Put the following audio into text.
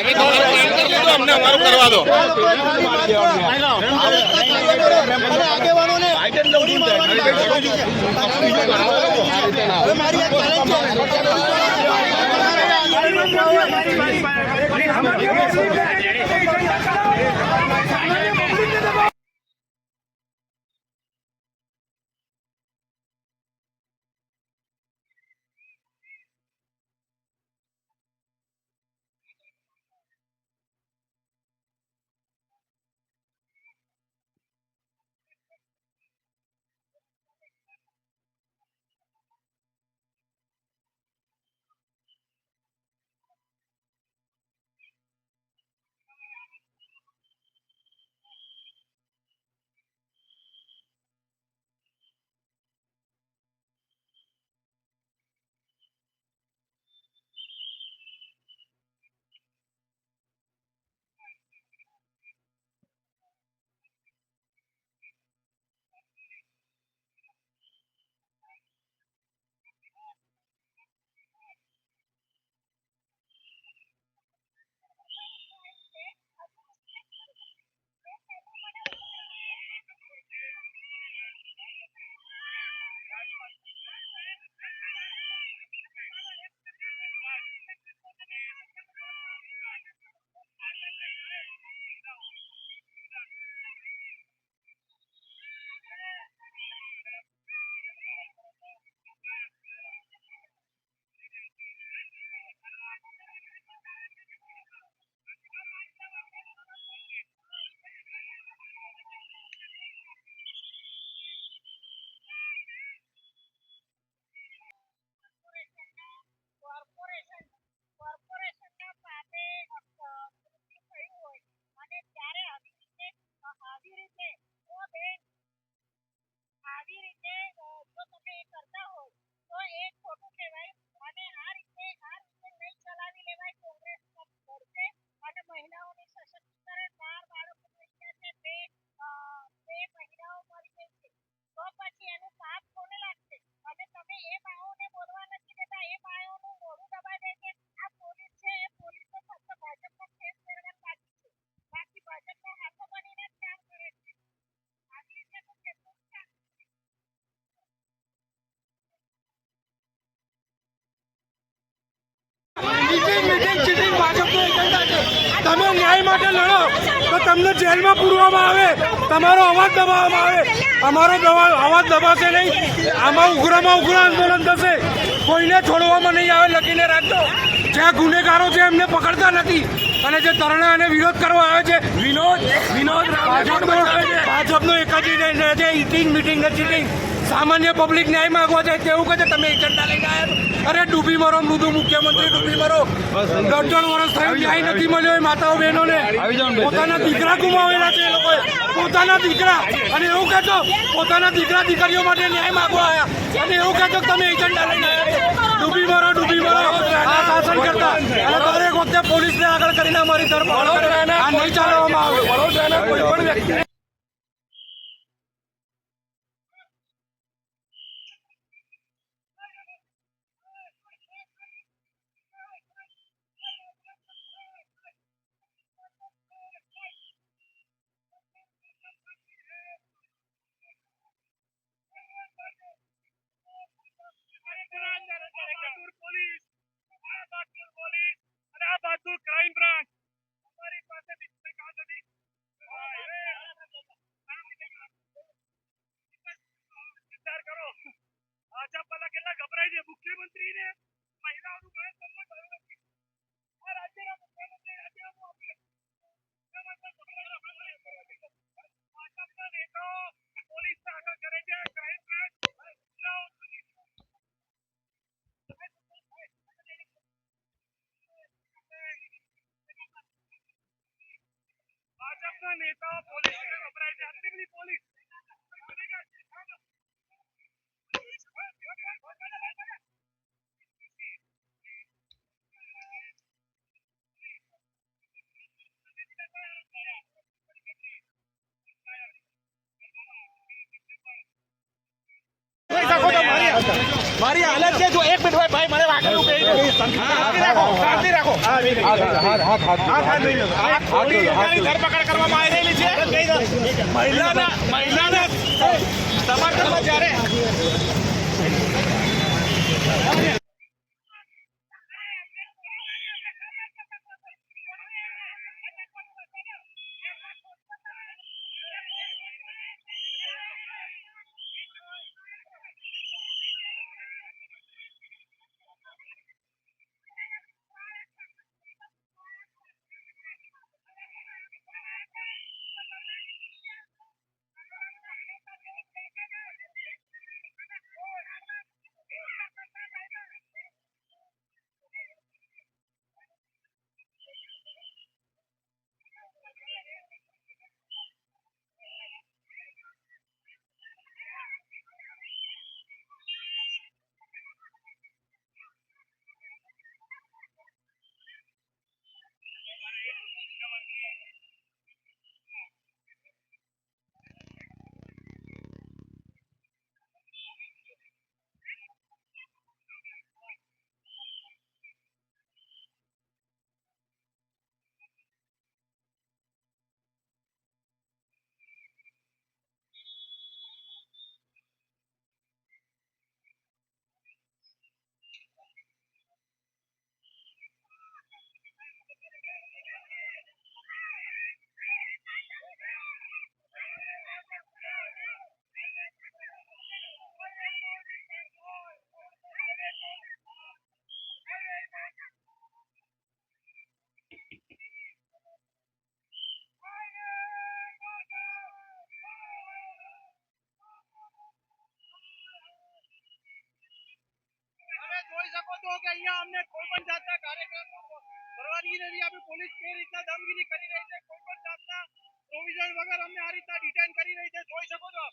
અમને અમારું કરવા દો આગેવાનોને ગોળી મારવાની છે. માટે લડો. તો તમને જેલમાં પૂરવામાં આવે તમારો અવાજ દબાવવામાં આવે. અમારો અવાજ દબાશે નહીં. આમાં ઉગ્રમાં ઉગ્ર આંદોલન થશે. કોઈને છોડવામાં નહીં આવે લખીને રાખજો. જ્યાં ગુનેગારો છે એમને પકડતા નથી. અને જે તરણા અને વિરોધ કરવા આવે છે વિનોદ વિનોદ ભાજપનો ભાજપનો એક જ એજન્ડા છે ઇટિંગ મિટિંગ ને ચીટિંગ સામાન્ય પબ્લિક ન્યાય માંગવા જાય તેવું કહે છે તમે એજન્ડા લઈને આવ્યા અરે ડૂબી મરો મૃદુ મુખ્યમંત્રી ડૂબી મરો. દોઢ ત્રણ વર્ષ થયું ન્યાય નથી મળ્યો એ માતાઓ બહેનોને. પોતાના દીકરા ગુમાવેલા છે એ લોકોએ. પોતાના દીકરા. અને એવું કહેતો પોતાના દીકરા દીકરીઓ માટે ન્યાય માંગવા આવ્યા અને એવું કહેતો તમે એજન્ડા લઈને ડૂબી મરો ડૂબી મરો. આ શાસન કરતા. અને દરેક વખતે પોલીસને આગળ કરીને અમારી ધરપકડ આ નહીં ચાલવામાં આવે. વડોદરાના કોઈ પણ વ્યક્તિ મારી હાલત છે જો એક મિનિટ ભાઈ ભાઈ મને ધરપકડ કરવામાં આવી છે મહિલાના મહિલાના સમર્થનમાં જ્યારે તમે જોઈ શકો છો કે અહીંયા અમને કોઈ પણ જાતના કાર્યક્રમનો પરવાનગી નથી. આપી પોલીસ કે રીતના દમગીરી કરી રહી છે? કોઈ પણ જાતના પ્રોવિઝન વગર અમને આ રીતના ડિટેન કરી રહી છે? જોઈ શકો છો?